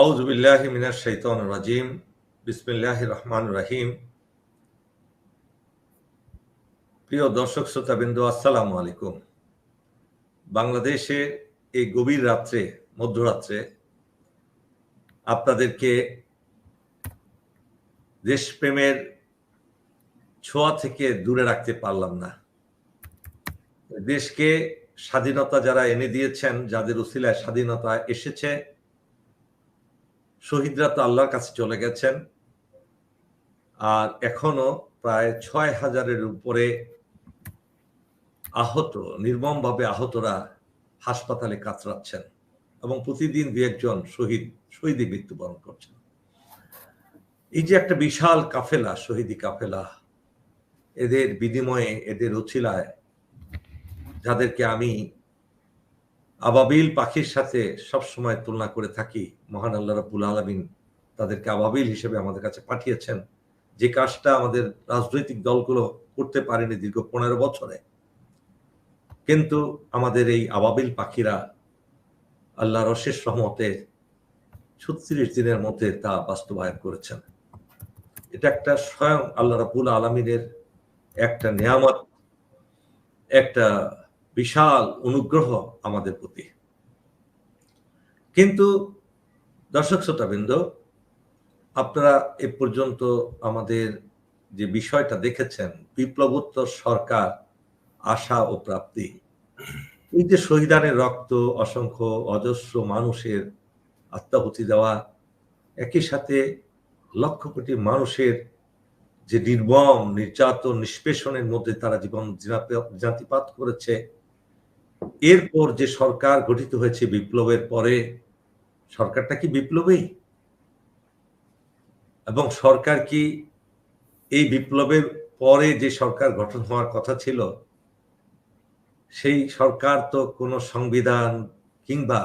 আউজবিল্লাহ মিনার শৈতন রাজিম। বিসমিল্লাহ রহমান রাহিম। প্রিয় দর্শক শ্রোতাবিন্দু, আসসালামু আলাইকুম। বাংলাদেশে এই গভীর রাত্রে, মধ্যরাত্রে আপনাদেরকে দেশপ্রেমের ছোঁয়া থেকে দূরে রাখতে পারলাম না। দেশকে স্বাধীনতা যারা এনে দিয়েছেন, যাদের উসিলায় স্বাধীনতা এসেছে শহীদরা তো আল্লাহর কাছে চলে গেছেন। আর এখনও প্রায় ছয় হাজারের উপরে আহত, নির্মমভাবে আহতরা হাসপাতালে কাতরাচ্ছেন এবং প্রতিদিন দু একজন শহীদ, শহীদই মৃত্যুবরণ করছেন। এই যে একটা বিশাল কাফেলা, শহীদি কাফেলা, এদের বিনিময়ে, এদের উছিলায় যাদেরকে আমি আবাবিল পাখির সাথে সব সময় তুলনা করে থাকি, মহান আল্লাহ রাবুল আলমিন তাদেরকে আবাবিল হিসেবে আমাদের কাছে পাঠিয়েছেন। যে কাজটা আমাদের রাজনৈতিক দলগুলো করতে পারেনি দীর্ঘ পনেরো বছরে। কিন্তু আমাদের এই আবাবিল পাখিরা আল্লাহর অশেষ সহমতে ছত্রিশ দিনের মধ্যে তা বাস্তবায়ন করেছেন। এটা একটা স্বয়ং আল্লাহ রাবুল আলমিনের একটা নিয়ামত, একটা বিশাল অনুগ্রহ আমাদের প্রতি। কিন্তু দর্শক শ্রোতাবৃন্দ, আপনারা এ পর্যন্ত আমাদের যে বিষয়টা দেখেছেন, বিপ্লবোত্তর সরকার, আশা ও প্রাপ্তি, এই যে শহীদানের রক্ত, অসংখ্য অজস্র মানুষের আত্মাহুতি দেওয়া, একই সাথে লক্ষ কোটি মানুষের যে নির্মম, নির্যাতন, নিষ্পেষণের মধ্যে তারা জীবন জাতিপাত করেছে এরপর যে সরকার গঠিত হয়েছে বিপ্লবের পরে, সরকারটা কি বিপ্লবী? এবং সরকার কি এই বিপ্লবের পরে যে সরকার গঠন হওয়ার কথা ছিল, সেই সরকার তো কোনো সংবিধান কিংবা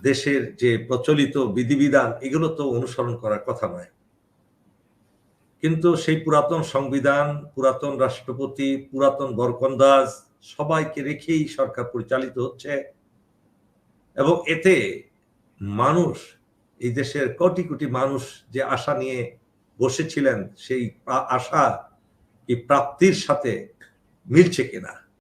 দেশের যে প্রচলিত বিধিবিধান, এগুলো তো অনুসরণ করার কথা নয়। কিন্তু সেই পুরাতন সংবিধান, পুরাতন রাষ্ট্রপতি, পুরাতন বরকন্দাজ সবাইকে রেখেই সরকার পরিচালিত হচ্ছে। এবং এতে মানুষ, এই দেশের কোটি কোটি মানুষ যে আশা নিয়ে বসেছিলেন, সেই আশা এই প্রাপ্তির সাথে মিলছে কিনা?